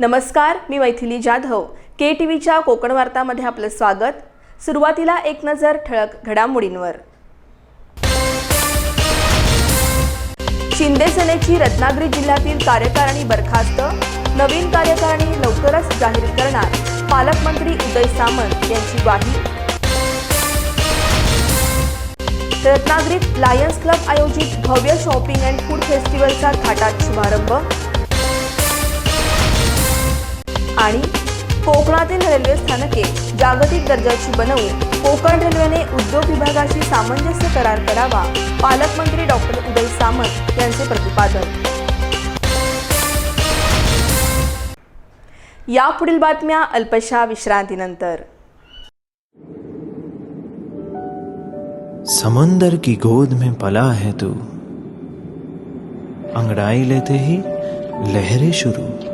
नमस्कार मी Maithili Jadhav. K T व्हीच्या कोकण वार्तामध्ये आपलं स्वागत. सुरुवातीला एक नजर ठळक घडामोडींवर. शिंदे सेनेची रत्नागिरी जिल्ह्यातील कार्यकारिणी बरखास्त. नवीन कार्यकारिणी लवकरच जाहीर करणार. पालकमंत्री उदय सामंत यांची ग्वाही. रत्नागिरीत लायन्स क्लब आयोजित भव्य शॉपिंग अँड फूड फेस्टिवलचा थाटात शुभारंभ. आणि कोकणातील रेल्वे स्थानके जागतिक दर्जाची बनवून कोकण रेल्वेने उद्योग विभागाशी सामंजस्य करार करावा पालकमंत्री डॉक्टर उदय सामंत यांचे प्रतिपादन. यापुढील बातम्या अल्पशा विश्रांतीनंतर. समंदर की गोद में पला है तू. अंगड़ाई लेते ही लहरें शुरू.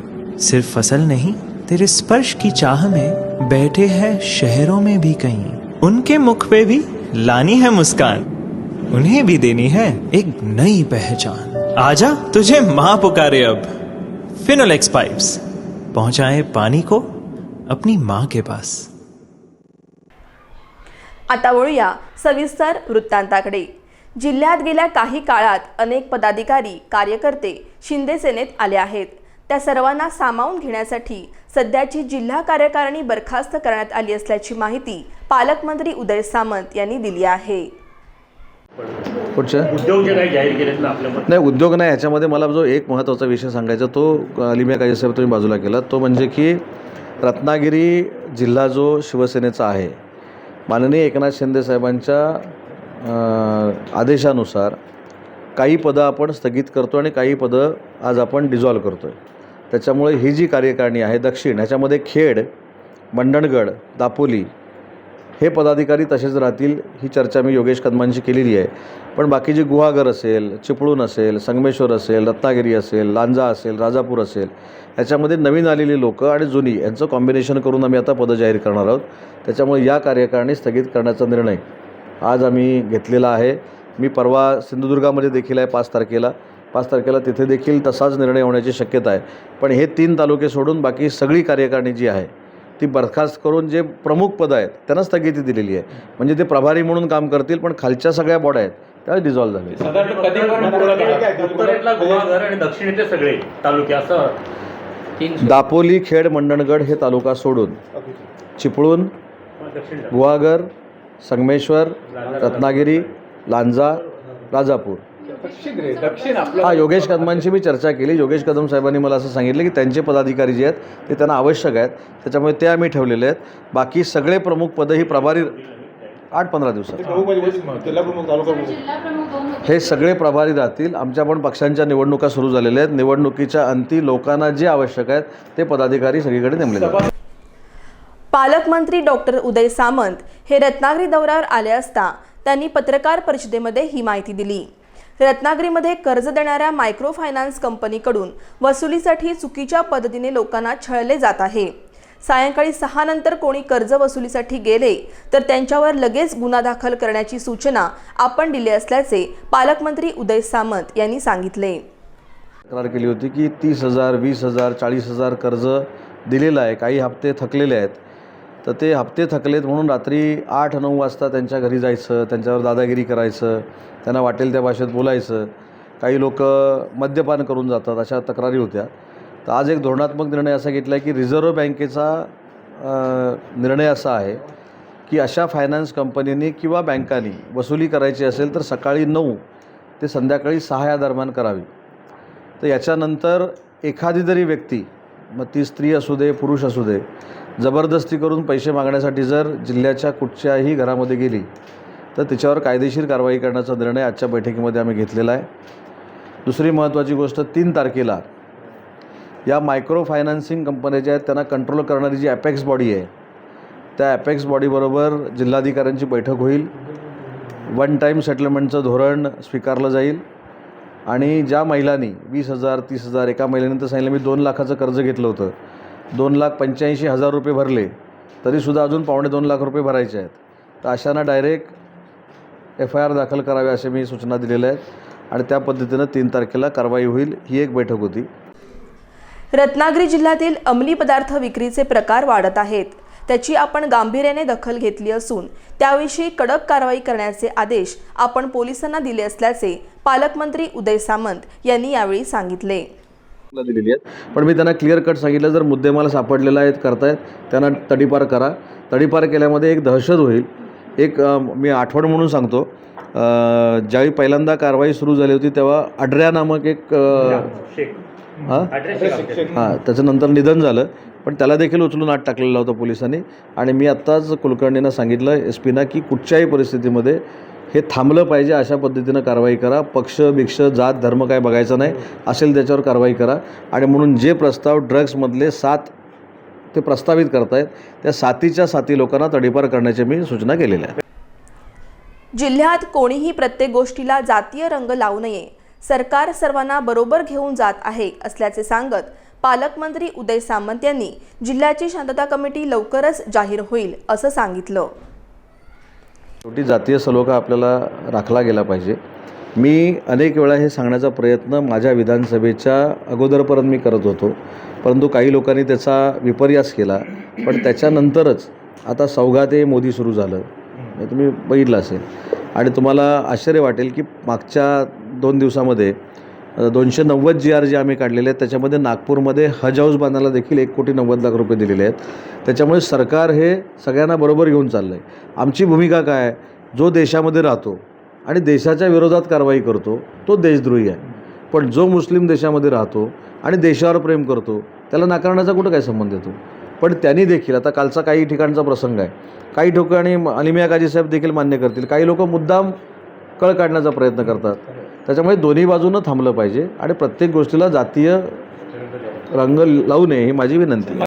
सिर्फ फसल नहीं तेरे स्पर्श की चाह में बैठे हैं शहरों में भी कहीं। उनके मुख पे भी लानी है मुस्कान। उन्हें भी देनी है एक नई पहचान। आजा तुझे माँ पुकारे अब। फिनोलेक्स पाइप्स पहुंचाए पानी को अपनी माँ के पास। आता वळूया सविस्तर वृत्तांताकडे. जिल्ह्यात गेल्या काही काळात अनेक पदाधिकारी कार्यकर्ते शिंदे सेनेत आले आहेत. त्या सर्वांना सामावून घेण्यासाठी सध्याची जिल्हा कार्यकारिणी बरखास्त करण्यात आली असल्याची माहिती पालकमंत्री उदय सामंत यांनी दिली आहे. पुढच्या उद्योग जे काही जाहीर केलेत ना आपल्या मत. नाही उद्योग नाही ह्याच्यामध्ये मला जो एक महत्त्वाचा विषय सांगायचा तो अलिमिया काजी साहेब तुम्ही बाजूला केला तो म्हणजे की रत्नागिरी जिल्हा जो शिवसेनेचा आहे माननीय एकनाथ शिंदे साहेबांच्या आदेशानुसार काही पदं आपण स्थगित करतो आणि काही पदं आज आपण डिझॉल्व करतो आहे त्याच्यामुळे ही जी कार्यकारिणी आहे दक्षिण ह्याच्यामध्ये खेड मंडणगड दापोली हे पदाधिकारी तसेच राहतील ही चर्चा मी योगेश कदमांशी केलेली आहे. पण बाकीची गुहागर असेल चिपळूण असेल संगमेश्वर असेल रत्नागिरी असेल लांजा असेल राजापूर असेल याच्यामध्ये नवीन आलेली लोकं आणि जुनी यांचं कॉम्बिनेशन करून आम्ही आता पदं जाहीर करणार आहोत. त्याच्यामुळे या कार्यकारिणी स्थगित करण्याचा निर्णय आज आम्ही घेतलेला आहे. मी परवा सिंधुदुर्गामध्ये देखील आहे पाच तारखेला. पाच तारखेला तिथे देखील तसाच निर्णय होण्याची शक्यता आहे. पण हे तीन तालुके सोडून बाकी सगळी कार्यकारिणी जी आहे ती बरखास्त करून जे प्रमुख पदं आहेत त्यांना स्थगिती दिलेली आहे. म्हणजे ते प्रभारी म्हणून काम करतील पण खालच्या सगळ्या बॉड्या आहेत त्या डिझॉल्व्ह झाले. दापोली खेड मंडणगड हे तालुका सोडून चिपळूण गुहागर संगमेश्वर रत्नागिरी लांजा राजापूर हा योगेश कदमांशी मी चर्चा केली. योगेश कदम साहेबांनी मला असं सांगितलं की त्यांचे पदाधिकारी जे आहेत ते त्यांना आवश्यक आहेत. त्याच्यामुळे ते आम्ही ठेवलेले आहेत. बाकी सगळे प्रमुख पदं ही प्रभारी आठ पंधरा दिवसात. हे सगळे प्रभारी राहतील. आमच्या पण पक्षांच्या निवडणुका सुरू झालेल्या आहेत. निवडणुकीच्या अंती लोकांना जे आवश्यक आहेत ते पदाधिकारी सगळीकडे नेमले आहेत. पालकमंत्री डॉक्टर उदय सामंत हे रत्नागिरी दौऱ्यावर आले असता त्यांनी पत्रकार परिषदेमध्ये ही माहिती दिली. रत्नागिरीमध्ये कर्ज देणाऱ्या मायक्रो फायनान्स कंपनीकडून वसुलीसाठी चुकीच्या पद्धतीने लोकांना छळले जात आहे. सायंकाळी सहा नंतर कोणी कर्ज वसुलीसाठी गेले तर त्यांच्यावर लगेच गुन्हा दाखल करण्याची सूचना आपण दिली असल्याचे पालकमंत्री उदय सामंत यांनी सांगितले. तक्रार केली होती की तीस हजार वीस हजार चाळीस हजार कर्ज दिलेलं आहे. काही हप्ते थकलेले आहेत. तर ते हप्ते थकलेत म्हणून रात्री आठ नऊ वाजता त्यांच्या घरी जायचं त्यांच्यावर दादागिरी करायचं त्यांना वाटेल त्या भाषेत बोलायचं. काही लोक मद्यपान करून जातात अशा तक्रारी होत्या. तर आज एक धोरणात्मक निर्णय असा घेतला आहे की रिझर्व्ह बँकेचा निर्णय असा आहे की अशा फायनान्स कंपनीने किंवा बँकांनी वसुली करायची असेल तर सकाळी नऊ ते संध्याकाळी सहा या दरम्यान करावी. तर याच्यानंतर एखादी जरी व्यक्ती मग ती स्त्री असू दे पुरुष असू दे जबरदस्ती करून पैसे मागण्यासाठी जर जिल्ह्याच्या कुठच्याही घरामध्ये गेली तर तिच्यावर कायदेशीर कारवाई करण्याचा निर्णय आजच्या बैठकीमध्ये आम्ही घेतलेला आहे. दुसरी महत्त्वाची गोष्ट तीन तारखेला या मायक्रो फायनान्सिंग कंपन्या ज्या आहेत त्यांना कंट्रोल करणारी जी ॲपेक्स बॉडी आहे त्या ॲपेक्स बॉडीबरोबर जिल्हाधिकाऱ्यांची बैठक होईल. वन टाईम सेटलमेंटचं धोरण स्वीकारलं जाईल. आणि ज्या महिलांनी वीस हजार तीस हजार एका महिलेनं तर सांगितलं मी दोन लाखाचं कर्ज घेतलं होतं. दोन लाख पंच्याऐंशी हजार रुपये भरले. तरीसुद्धा अजून पावणे दोन लाख रुपये भरायचे आहेत. तर अशांना डायरेक्ट एफ आय आर दाखल करावे असे मी सूचना दिलेल्या आहेत. आणि त्या पद्धतीनं तीन तारखेला कारवाई होईल ही एक बैठक होती. रत्नागिरी जिल्ह्यातील अंमली पदार्थ विक्रीचे प्रकार वाढत आहेत. त्याची आपण गांभीर्याने दखल घेतली असून त्याविषयी कडक कारवाई करण्याचे आदेश आपण पोलिसांना दिले असल्याचे पालकमंत्री उदय सामंत यांनी यावेळी सांगितले. ला दिलेली आहेत. पण मी त्यांना क्लिअर कट सांगितलं जर मुद्देमाल सापडलेला आहेत करतायत त्यांना तडीपार करा. तडीपार केल्यामध्ये एक दहशत होईल. एक मी आठवण म्हणून सांगतो ज्यावेळी पहिल्यांदा कारवाई सुरू झाली होती तेव्हा अड्र्या नामक एक हां. हां त्याच्यानंतर निधन झालं. पण त्याला देखील उचलून आत टाकलेलं होतं पोलिसांनी. आणि मी आत्ताच कुलकर्णींना सांगितलं एस पीना की कुठच्याही परिस्थितीमध्ये हे थांबलं पाहिजे अशा पद्धतीनं कारवाई करा. पक्ष भिक्ष जात धर्म काय बघायचा नाही असेल त्याच्यावर कारवाई करा. आणि म्हणून जे प्रस्ताव ड्रग्समधले सात ते प्रस्तावित करतायत त्या सातीच्या साती लोकांना तडीपार करण्याची मी सूचना केलेल्या आहेत जिल्ह्यात कोणीही प्रत्येक गोष्टीला जातीय रंग लावू नये. सरकार सर्वांना बरोबर घेऊन जात आहे असल्याचे सांगत पालकमंत्री उदय सामंत यांनी जिल्ह्याची शांतता कमिटी लवकरच जाहीर होईल असं सांगितलं. शेवटी जातीय सलोखा आपल्याला राखला गेला पाहिजे. मी अनेक वेळा हे सांगण्याचा प्रयत्न माझ्या विधानसभेच्या अगोदरपर्यंत मी करत होतो. परंतु काही लोकांनी त्याचा विपर्यास केला. पण त्याच्यानंतरच आता सौगाते मोदी सुरू झालं. तुम्ही बघितलं असेल. आणि तुम्हाला आश्चर्य वाटेल की मागच्या दोन दिवसामध्ये दोनशे नव्वद जी आर जे आम्ही काढलेले आहेत त्याच्यामध्ये नागपूरमध्ये हज हाऊस बांधायला देखील एक कोटी नव्वद लाख रुपये दिलेले आहेत. त्याच्यामुळे सरकार हे सगळ्यांना बरोबर घेऊन चाललं आहे आमची भूमिका काय आहे? जो देशामध्ये राहतो आणि देशाच्या विरोधात कारवाई करतो तो देशद्रोही आहे. पण जो मुस्लिम देशामध्ये राहतो आणि देशावर प्रेम करतो त्याला नाकारण्याचा कुठं काय संबंध येतो? पण त्यांनी देखील आता कालचा काही ठिकाणचा प्रसंग आहे. काही ठिकाणी अलिमिया काजी साहेब देखील मान्य करतील. काही लोक मुद्दाम कळ काढण्याचा प्रयत्न करतात. त्याच्यामुळे दोन्ही बाजूनं थांबलं पाहिजे आणि प्रत्येक गोष्टीला जातीय रंग लावू नये ही माझी विनंती. आहे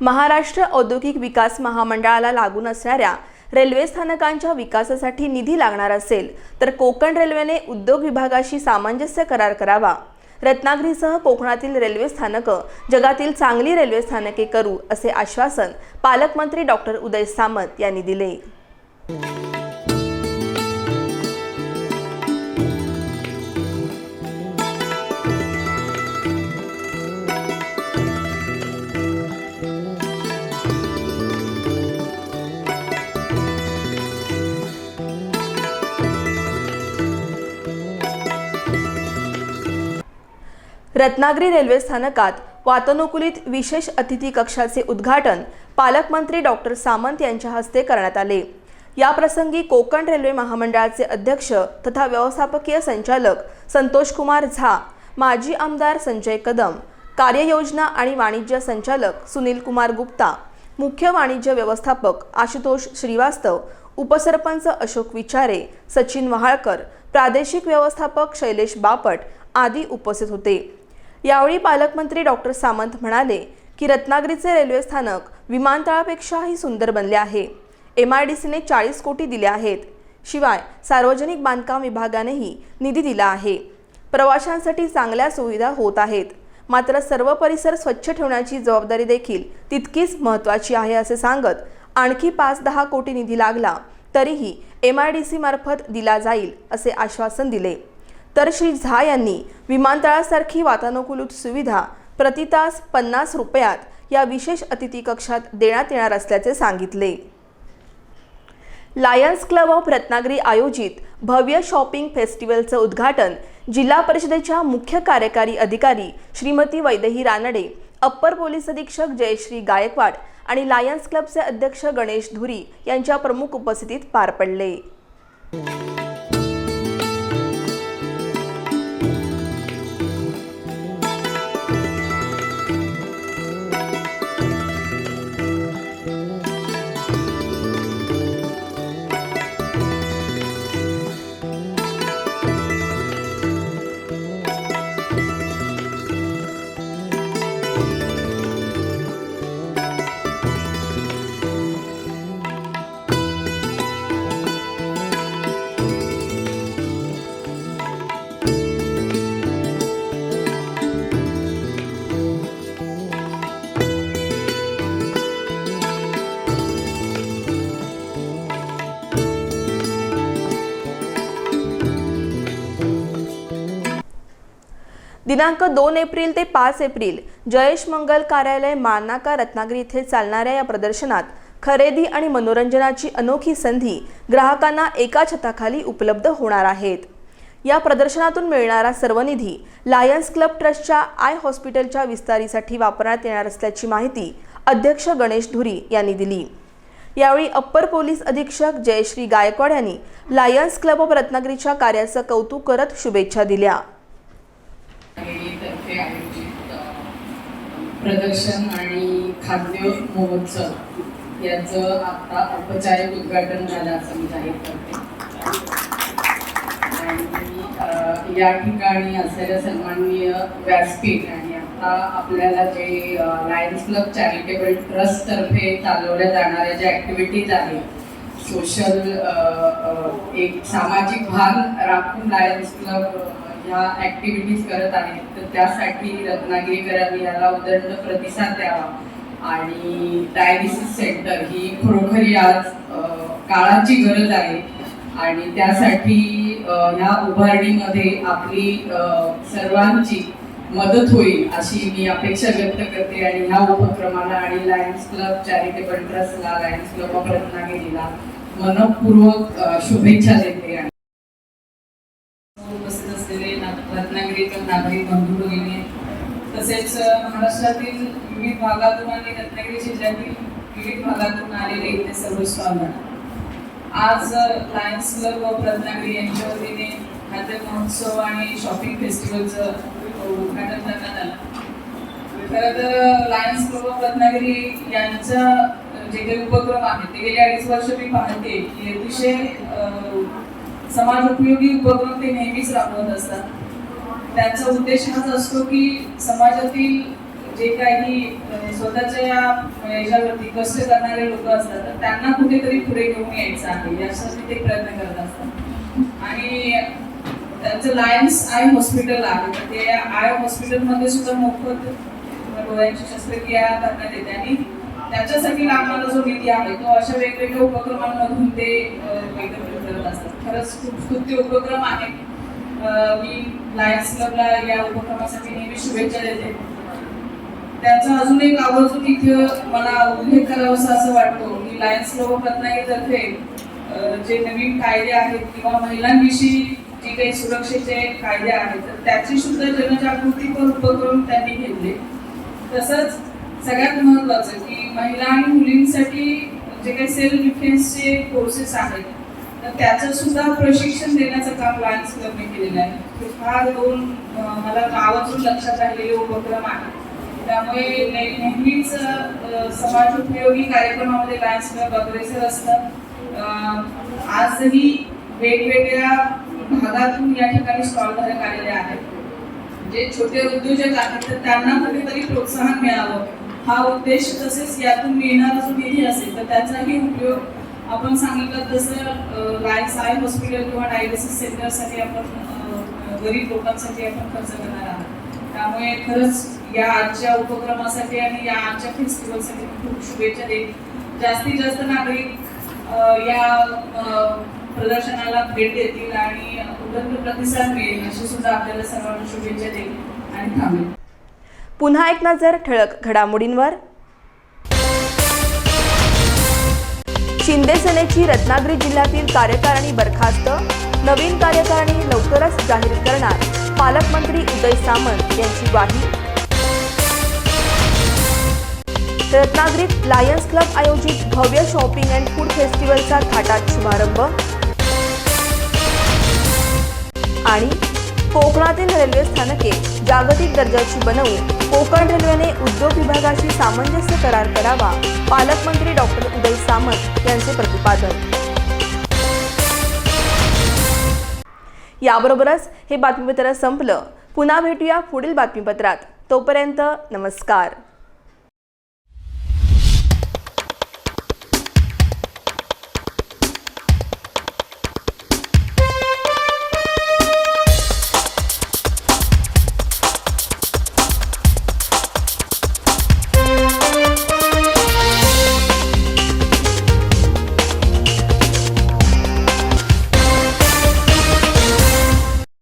महाराष्ट्र औद्योगिक विकास महामंडळाला लागून असणाऱ्या रेल्वे स्थानकांच्या विकासासाठी निधी लागणार असेल तर कोकण रेल्वेने उद्योग विभागाशी सामंजस्य करार करावा. रत्नागिरीसह कोकणातील रेल्वे स्थानकं जगातील चांगली रेल्वे स्थानके करू असे आश्वासन पालकमंत्री डॉक्टर उदय सामंत यांनी दिले. रत्नागिरी रेल्वे स्थानकात वातानुकूलित विशेष अतिथी कक्षाचे उद्घाटन पालकमंत्री डॉक्टर सामंत यांच्या हस्ते करण्यात आले. याप्रसंगी कोकण रेल्वे महामंडळाचे अध्यक्ष तथा व्यवस्थापकीय संचालक संतोष कुमार झा माजी आमदार संजय कदम कार्ययोजना आणि वाणिज्य संचालक सुनील कुमार गुप्ता मुख्य वाणिज्य व्यवस्थापक आशुतोष श्रीवास्तव उपसरपंच अशोक विचारे सचिन वहाळकर प्रादेशिक व्यवस्थापक शैलेश बापट आदी उपस्थित होते. यावेळी पालकमंत्री डॉक्टर सामंत म्हणाले की रत्नागिरीचे रेल्वे स्थानक विमानतळापेक्षाही सुंदर बनले आहे. एम आय डी सीने चाळीस कोटी दिले आहेत. शिवाय सार्वजनिक बांधकाम विभागानेही निधी दिला आहे. प्रवाशांसाठी चांगल्या सुविधा होत आहेत. मात्र सर्व परिसर स्वच्छ ठेवण्याची जबाबदारी देखील तितकीच महत्त्वाची आहे असे सांगत आणखी पाच दहा कोटी निधी लागला तरीही एम आय डी सीमार्फत दिला जाईल असे आश्वासन दिले. तर श्री झा यांनी विमानतळासारखी वातानुकूलित सुविधा प्रति तास पन्नास रुपयात या विशेष अतिथी कक्षात देण्यात येणार असल्याचे सांगितले. लायन्स क्लब ऑफ रत्नागिरी आयोजित भव्य शॉपिंग फेस्टिवलचं उद्घाटन जिल्हा परिषदेच्या मुख्य कार्यकारी अधिकारी श्रीमती वैदेही रानडे अप्पर पोलीस अधीक्षक जयश्री गायकवाड आणि लायन्स क्लबचे अध्यक्ष गणेश धुरी यांच्या प्रमुख उपस्थितीत पार पडले. दिनांक दोन एप्रिल ते पाच एप्रिल जयेश मंगल कार्यालय मानाका रत्नागिरी येथे चालणाऱ्या या प्रदर्शनात खरेदी आणि मनोरंजनाची अनोखी संधी ग्राहकांना एका छताखाली उपलब्ध होणार आहेत. या प्रदर्शनातून मिळणारा सर्व निधी लायन्स क्लब ट्रस्टच्या आय हॉस्पिटलच्या विस्तारीसाठी वापरण्यात येणार असल्याची माहिती अध्यक्ष गणेश धुरी यांनी दिली. यावेळी अप्पर पोलीस अधीक्षक जयश्री गायकवाड यांनी लायन्स क्लब ऑफ रत्नागिरीच्या कार्याचं कौतुक करत शुभेच्छा दिल्या. प्रदर्शन आणि खाद्य महोत्सव याचं आता औपचारिक उद्घाटन झालं असं मी जाहीर करते. आणि या ठिकाणी असलेलं सन्माननीय व्यासपीठ आणि आता आपल्याला जे लायन्स क्लब चॅरिटेबल ट्रस्ट तर्फे चालवल्या जाणाऱ्या ज्या ॲक्टिव्हिटीज आहेत सोशल एक सामाजिक भान राखून लायन्स क्लब ह्या ॲक्टिव्हिटीज करत आहेत तर त्यासाठी रत्नागिरीकरांनी याला उदंड प्रतिसाद द्यावा. आणि डायलिसिस सेंटर ही खरोखरी आज काळाची गरज आहे. आणि त्यासाठी ह्या उभारणीमध्ये आपली सर्वांची मदत होईल अशी मी अपेक्षा व्यक्त करते. आणि ह्या उपक्रमाला आणि लायन्स क्लब चॅरिटेबल ट्रस्टला लायन्स क्लब ऑफ रत्नागिरीला मनपूर्वक शुभेच्छा देते. आणि उपस्थित असलेले नागरिक बंधू भगिनी तसेच महाराष्ट्रातील विविध भागातून आणि रत्नागिरी जिल्ह्यातील विविध भागातून आलेले इथे सर्व स्वागत आज लायन्स क्लब व रत्नागिरी यांच्या वतीने खाद्य महोत्सव आणि शॉपिंग फेस्टिवलचं उद्घाटन करण्यात आलं. खरं तर लायन्स क्लब ऑफ रत्नागिरी यांचा जे काही उपक्रम आहे ते गेले अडीच वर्ष मी पाहते की अतिशय समाज उपयोगी उपक्रम ते नेहमीच राबवत असतात. त्यांचा उद्देश हाच असतो की समाजातील जे काही स्वतःच्या याच्यावरती कष्ट करणारे लोक असतात तर त्यांना कुठेतरी पुढे घेऊन यायचं आहे. यासाठी ते प्रयत्न करत असतात. आणि त्यांचं लायन्स आय हॉस्पिटल आहे. तर ते आय हॉस्पिटलमध्ये सुद्धा मोफत डोळ्यांची शस्त्रक्रिया करण्यात येते. आणि त्याच्यासाठी लागणारा जो निधी आहे तो अशा वेगवेगळ्या उपक्रमांमधून ते करत असतात. खरंच खूप स्तुत्य उपक्रम आहे. मी लायन्स क्लबला या उपक्रमासाठी नेहमी शुभेच्छा देते. त्यांचा अजून एक आवर्जून तिथे मला उल्लेख करावासा असं वाटतो. की लायन्स क्लब ऑफ रत्नागिरीतर्फे जे नवीन कायदे आहेत किंवा महिलांविषयी जे काही सुरक्षेचे कायदे आहेत तर त्याची सुद्धा जनजागृतीपर उपक्रम त्यांनी घेतले. तसंच सगळ्यात महत्वाचं की महिला आणि मुलींसाठी जे काही सेल्फ डिफेन्सचे कोर्सेस आहेत तर त्याचं सुद्धा प्रशिक्षण देण्याचं काम लायन्स क्लबने केलेलं आहे. फार दोन मला आवर्जून लक्षात राहिलेले उपक्रम आहे. त्यामुळे नेहमीच समाज उपयोगी कार्यक्रमामध्ये लायन्स क्लब अग्रेसर असतात आजही वेगवेगळ्या भागातून या ठिकाणी स्टॉलधारक आलेले आहेत. जे छोटे उद्योजक आहेत तर त्यांना कुठेतरी प्रोत्साहन मिळावं. हा उद्देश तसेच यातून मिळणारा जो निधी असेल तर त्याचाही उपयोग आपण सांगितलं तसं लायन्स आय हॉस्पिटल किंवा डायलिसिस सेंटरसाठी आपण गरीब लोकांसाठी आपण खर्च करणार आहोत. त्यामुळे खरंच या आजच्या उपक्रमासाठी आणि या आजच्या फेस्टिवलसाठी मी खूप शुभेच्छा देईन. जास्तीत जास्त नागरिक या प्रदर्शनाला भेट देतील आणि उदंत प्रतिसाद मिळेल अशी सुद्धा आपल्याला सर्वांना शुभेच्छा देईल आणि थांबेल पुन्हा एक नजर ठळक घडामोडींवर. शिंदे सेनेची रत्नागिरी जिल्ह्यातील कार्यकारिणी बरखास्त. नवीन कार्यकारिणी लवकरच जाहीर करणार. पालकमंत्री उदय सामंत यांची ग्वाही. रत्नागिरीत लायन्स क्लब आयोजित भव्य शॉपिंग अँड फूड फेस्टिवलचा थाटात शुभारंभ. आणि कोकणातील रेल्वे स्थानके जागतिक दर्जाची बनवून कोकण रेल्वेने उद्योग विभागाशी सामंजस्य करार करावा पालकमंत्री डॉक्टर उदय सामंत यांचे प्रतिपादन. याबरोबरच हे बातमीपत्र संपलं. पुन्हा भेटूया पुढील बातमीपत्रात. तोपर्यंत नमस्कार.